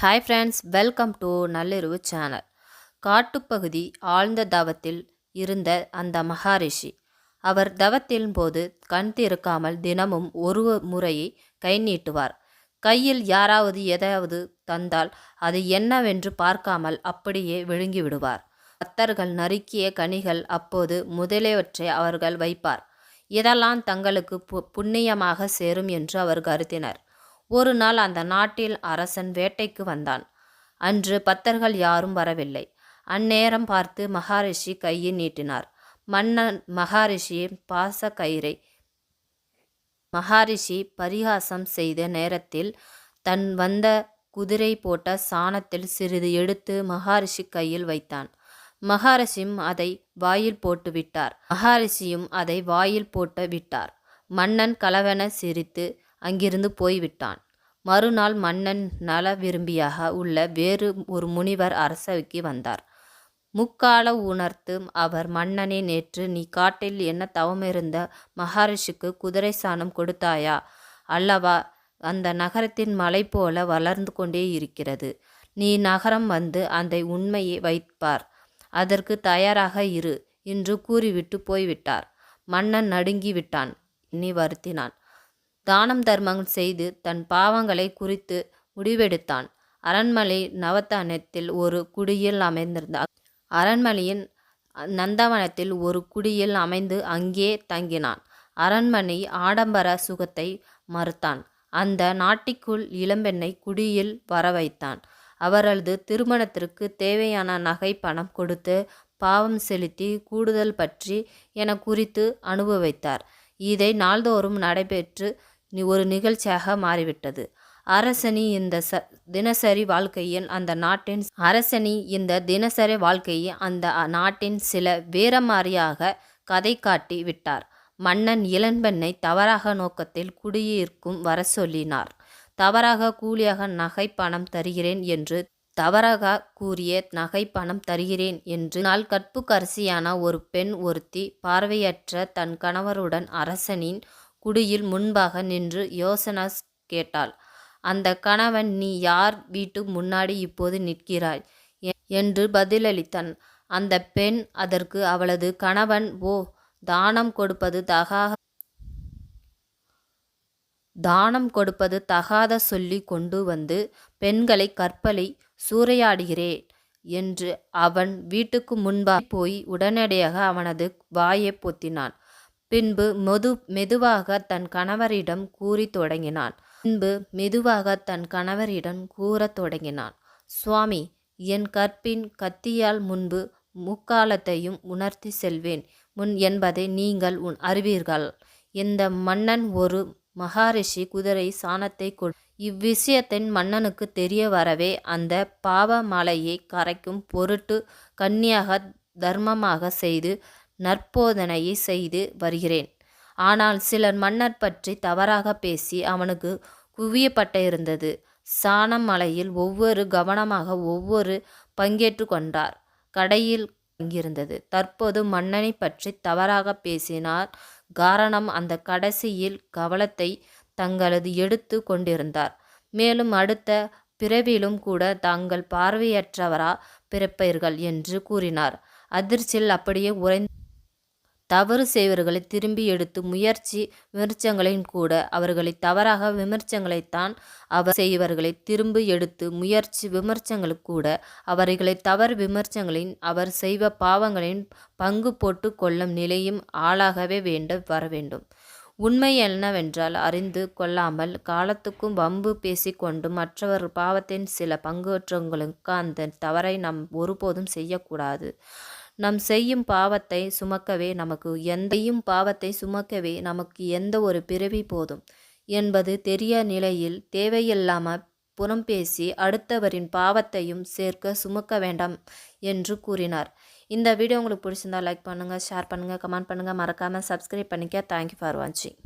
Hi friends welcome to நள்ளிரவு channel காட்டுப்பகுதி ஆழ்ந்த தவத்தில் இருந்த அந்த மகாரிஷி. அவர் தவத்தின் போது கண் திறக்காமல் தினமும் ஒரு முறையை கை நீட்டுவார். கையில் யாராவது எதையாவது தந்தால் அது என்னவென்று பார்க்காமல் அப்படியே விழுங்கி விடுவார். நறுக்கிய கனிகள் அப்போது முதலியவற்றை அவர்கள் வைப்பார். இதெல்லாம் தங்களுக்கு பு புண்ணியமாக சேரும் என்று அவர் கருதினர். ஒரு நாள் அந்த நாட்டில் அரசன் வேட்டைக்கு வந்தான். அன்று பத்தர்கள் யாரும் வரவில்லை. அந்நேரம் பார்த்து மகாரிஷி கையை நீட்டினார். மன்னன் மகாரிஷியின் பாச கயிறை மகாரிஷி பரிகாசம் செய்த நேரத்தில் தன் வந்த குதிரை போட்ட சாணத்தில் சிறிது எடுத்து மகாரிஷி கையில் வைத்தான். மகாரிஷியும் அதை வாயில் போட்டு விட்டார். மகாரிஷியும் அதை வாயில் போட்டு விட்டார். மன்னன் கலவென சிரித்து அங்கிருந்து போய்விட்டான். மறுநாள் மன்னன் நல விரும்பியாக உள்ள வேறு ஒரு முனிவர் அரசவைக்கு வந்தார். முக்கால உணர்த்து அவர் மன்னனே நேற்று நீ காட்டில் என்ன தவமிருந்த மகாரிஷிக்கு குதிரை சாணம் கொடுத்தாயா? அல்லவா அந்த நகரத்தின் மலை போல வளர்ந்து கொண்டே இருக்கிறது. நீ நகரம் வந்து அந்த உண்மையை வைப்பார். அதற்கு தயாராக இரு என்று கூறிவிட்டு போய்விட்டார். மன்னன் நடுங்கி விட்டான் நீ வருத்தினான். தானம் தர்மம் செய்து தன் பாவங்களை குறித்து முடிவெடுத்தான். அரண்மனை நவத்தானத்தில் ஒரு குடியில் அமைந்திருந்தார் அரண்மனையின் நந்தவனத்தில் ஒரு குடியில் அமைந்து அங்கே தங்கினான். அரண்மனை ஆடம்பர சுகத்தை மறுத்தான். அந்த நாட்டிற்குள் இளம்பெண்ணை குடியில் வர வைத்தான் அவரது திருமணத்திற்கு தேவையான நகை பணம் கொடுத்து பாவம் செலுத்தி கூடுதல் பற்றி என குறித்து அனுபவித்தார். இதை நாள்தோறும் நடைபெற்று ஒரு நிகழ்ச்சியாக மாறிவிட்டது. அரசனி இந்த ச தினசரி வாழ்க்கையில் அந்த நாட்டின் அரசனி இந்த தினசரி வாழ்க்கையை அந்த நாட்டின் சில வேறமாறியாக கதை காட்டி விட்டார். மன்னன் இளம்பெண்ணை தவறாக நோக்கத்தில் குடியிருக்கும் வர சொல்லினார். தவறாக கூலியாக நகை பணம் தருகிறேன் என்று தவறாக கூறிய நகை பணம் தருகிறேன் என்று நாள் கற்புக்கரசியான ஒரு பெண் ஒருத்தி பார்வையற்ற தன் கணவருடன் அரசனின் குடியில் முன்பாக நின்று யோசனாஸ் கேட்டாள் அந்த கணவன் நீ யார் வீட்டு முன்னாடி இப்போது நிற்கிறாய்? என்று பதிலளித்தான். அந்த பெண் அதற்கு அவளது கணவன் ஓ தானம் கொடுப்பது தகாத தானம் கொடுப்பது தகாத சொல்லி கொண்டு வந்து பெண்களை கற்பலை சூறையாடுகிறேன் என்று அவன் வீட்டுக்கு முன்பாக போய் உடனடியாக அவனது வாயை பொத்தினான். பின்பு மெது மெதுவாக தன் கணவரிடம் கூறி தொடங்கினான் பின்பு மெதுவாக தன் கணவரிடம் கூறத் தொடங்கினான் சுவாமி என் கற்பின் கத்தியால் முன்பு முக்காலத்தையும் உணர்த்தி செல்வேன். முன் என்பதை நீங்கள் உன் அறிவீர்கள். இந்த மன்னன் ஒரு மகாரிஷி குதிரை சாணத்தை கொள் இவ்விஷயத்தின் மன்னனுக்கு தெரிய வரவே அந்த பாவ மலையை கரைக்கும் பொருட்டு கன்னியாக தர்மமாக செய்து நற்போதனையை செய்து வருகிறேன். ஆனால் சிலர் மன்னர் பற்றி தவறாக பேசி அவனுக்கு குவியப்பட்ட இருந்தது. சாணம் மலையில் ஒவ்வொரு கவனமாக ஒவ்வொரு பங்கேற்று கொண்டார். கடையில் இருந்தது தற்போது மன்னனை பற்றி தவறாக பேசினார். காரணம் அந்த கடைசியில் கவலத்தை தங்களது எடுத்து கொண்டிருந்தார். மேலும் அடுத்த பிறவிலும் கூட தாங்கள் பார்வையற்றவரா பிறப்பீர்கள் என்று கூறினார். அதிர்ச்சியில் அப்படியே உறைந்து தவறு செய்வர்களை திரும்பி எடுத்து முயற்சி விமர்சங்களையும் கூட அவர்களை தவறாக விமர்சங்களைத்தான் அவர் செய்வர்களை திரும்பி எடுத்து முயற்சி விமர்சங்களுக்கு கூட அவர்களை தவறு விமர்சங்களின் அவர் செய்வ பாவங்களின் பங்கு போட்டு கொள்ளும் நிலையும் ஆளாகவே வேண்டும் வர வேண்டும். உண்மை என்னவென்றால் அறிந்து கொள்ளாமல் காலத்துக்கும் வம்பு பேசிக்கொண்டு மற்றவர் பாவத்தின் சில பங்குற்றவங்களுக்கு அந்த தவறை நாம் ஒருபோதும் செய்யக்கூடாது. நம் செய்யும் பாவத்தை சுமக்கவே நமக்கு எந்தையும் பாவத்தை சுமக்கவே நமக்கு எந்த ஒரு பிறவி போதும். என்பது தெரிய நிலையில் தேவையில்லாமல் புறம் பேசி அடுத்தவரின் பாவத்தையும் சேர்க்க சுமக்க வேண்டாம் என்று கூறினார். இந்த வீடியோ உங்களுக்கு பிடிச்சிருந்தா லைக் பண்ணுங்கள் ஷேர் பண்ணுங்கள் கமெண்ட் பண்ணுங்கள் மறக்காமல் சப்ஸ்கிரைப் பண்ணிக்க. தேங்க்யூ ஃபார் வாட்சிங்